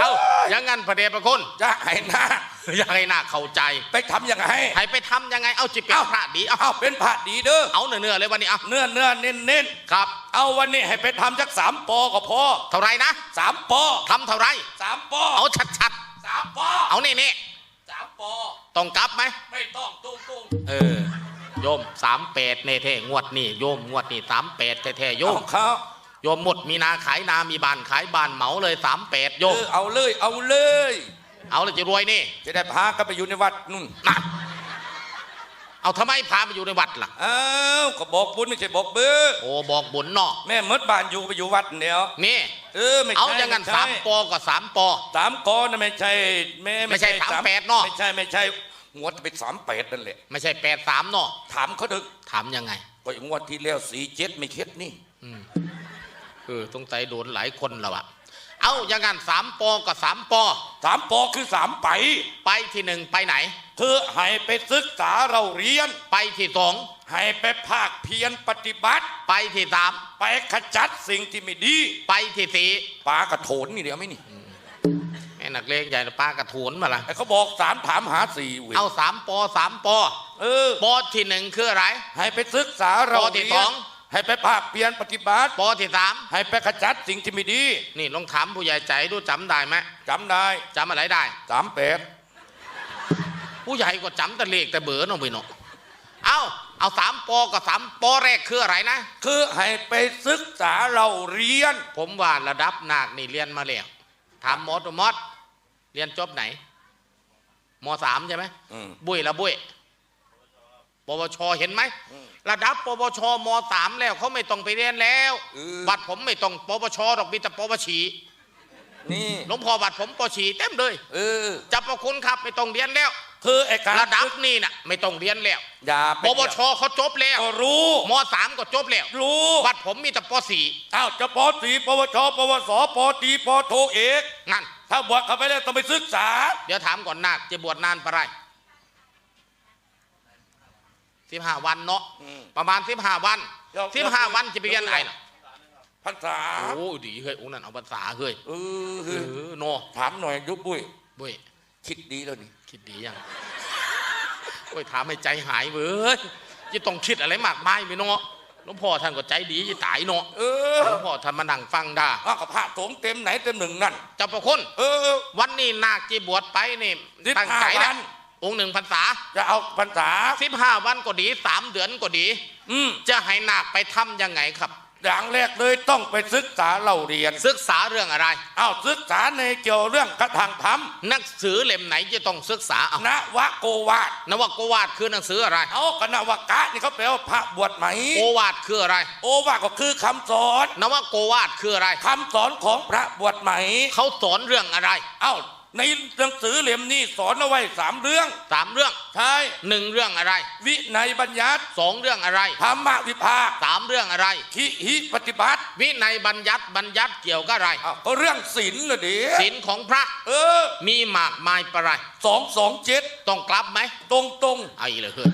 เอ้าอย่างงั้นพระเดชพระคุณจะให้หน้าอยากให้หน้าเข้าใจไปทำยังไงให้ไปทำยังไงเอาจิเป็นพระดีเอาเอาเป็นผัดดีเด้อเอาเนื้อๆเลยวันนี้เอาเนื้อเนื้อเน้นเน้นครับ เอาวันนี้ให้ไปทำสักสามปอก็พอเท่าไรนะสามปอทำเท่าไรสามปอเอาชัดสามปอๆเอานี่นี่สามปอๆต้องกลับไหมไม่ต้องตุ้งตุ้งเออโยมสามแปดเนเท่งวดนี่โยมงวดนี่สามแปดแท้ๆโยโยมมเขาโยมหมดมีนาขายนามีบ้านขายบ้านเหมาเลยสามแปดโยเอมอเอาเลย เอาเลย เอาเลยจะรวยนี่ จะได้พากันไปอยู่ในวัดนู่นนะเอาทำไมพาไปอยู่ในวัดล่ะอ้าวก็บอกบุญไม่ใช่บอกเบ้อโอ้บอกบุญเนอกแม่มดบ้านอยู่ไปอยู่วัดเดียวนี่เออไม่ใช่เอาอย่างงั้นไใช่สามปอก็สามปอสามกอนะไม่ใช่ไม่ไม่ใช่สามแปดเนอะไม่ใช่ไม่ใช่งวดเป็นสามแปดนั่นแหละไม่ใช่แปดสามเนาะถามเขาดึกถามยังไงก็งวดที่แล้วสี่เจ็ดไม่เค็ดนี่ เออต้องใจโดนหลายคนแล้วอะเอาอย่างงั้นสามปอก็สามปอสามปอคือสามไป ไปที่หนึ่งไปไหนเธอให้ไปศึกษาเราเรียน ไปที่สองให้ไปภาคเพียรปฏิบัติ ไปที่สามไปขจัดสิ่งที่ไม่ดี ไปที่สี่ปลากระโถนนี่เดียวไหมนี่แม่นักเลงใหญ่นะป้ากระโถนมาละไอ้เขาบอกสามถามหาสี่เว้ยเอาสามปอสามปอเออปอที่หนึ่งคืออะไร ให้ไปศึกษาเราปอที่เรียสอนง ให้ไปภาคเพียรปฏิบัติปอที่สามให้ไปขจัดสิ่งที่ไม่ดี นี่ลองถามผู้ใหญ่ใจดูจำได้ไหมจำได้จำอะไรได้ สามแปดผู้ใหญ่ก็จำแต่เลขแต่เบอร์เน้องไปเนาะเอาเอาสามปอกับสามปอแรกคืออะไรนะ คือให้ไปศึกษาเราเรียน ผมว่าระดับนาคนี่เรียนมาแล้วถามหมอตัวมอดเรียนจบไหนมสามใช่ไหมอืม บุ้ยละบุ้ย ปวชเห็นไหม ระดับปวชมสามแล้วเขาไม่ต้องไปเรียนแล้วเออบัตรผมไม่ต้องปวชหรอกมีแต่ปวชีนี่หลวงพ่อบัตรผมปวชีเต็มเลยเออจับประคุณครับไม่ต้องเรียนแล้วคือไอ้การระดับนี่น่ะไม่ต้องเรียนแล้วอย่าปไปวชเขาจบแล้วก็รู้มสามก็จบแล้ว รู้บัตรผมมีแต่ปสี่อ้าวจะปอสีปวชปวสปอตรีปอโทเอกงั้นถ้าบวชเข้าไปแล้วต้องไปศึกษา เดี๋ยวถามก่อนนาคจะบวชนานปะไร สิบห้าวันเนาะอืมประมาณสิบห้าวันเดี๋ยวสิบห้าวันจะไปเรียนอะไรล่ะภาษาโอ้ดีเฮ้ยโอ้นั่นเอาภาษาเฮ้ยเออเออโนถามหน่อยยุบบุ้ยเว้ยคิดดีแล้วนี่คิดดียังโอ้ยถามให้ใจหายเว้ยจะต้องคิดอะไรมากมายไปเนาะหลวงพ่อท่านก็ใจดีจะตายเนาะเออหลวงพ่อท่านมานั่งฟังด่าอ้าวกับพระสงฆ์เต็มไหนเต็มหนึ่งนั่นเจ้าประคุณเออวันนี้นาคจีบวชไปนี่สิบตั้งห้าใจวันะน องค์หนึ่งพรรษา จะเอาภาษาสิบห้าวันก็ดีสามเดือนก็ดี อืมจะให้นาคไปทำยังไงครับ อย่างแรกเลยต้องไปศึกษาเราเรียนศึกษาเรื่องอะไรเอาศึกษาในเกี่ยวเรื่องกระทางธรรมหนังสือเล่มไหนจะต้องศึกษาเอานวโกวาทนวโกวาทคือหนังสืออะไร เอากนวกะนี่เขาแปลว่าพระบวชไหมโอวาทคืออะไร โอวาทก็คือคำสอนนวโกวาทคืออะไรคำสอนของพระบวชไหมเขาสอนเรื่องอะไร เอ้า ในหนังสือเล่มนี้สอนเอาไว้สามเรื่องสามเรื่องใช่หนึ่งเรื่องอะไร วิในยบัญญัติสองเรื่องอะไรธรรมวิภาคสามเรื่องอะไรขิหิปฏิบัติ วินัยบัญญัติบัญญัติเกี่ยวกับอะไรอ้าวก็เรื่องศีลน่ะดิศีลของพระ เออ มีมากมายประไรสองสองเจ็ดต้องกลับไหมตรงตรงเอาอีกเลยเฮ้ย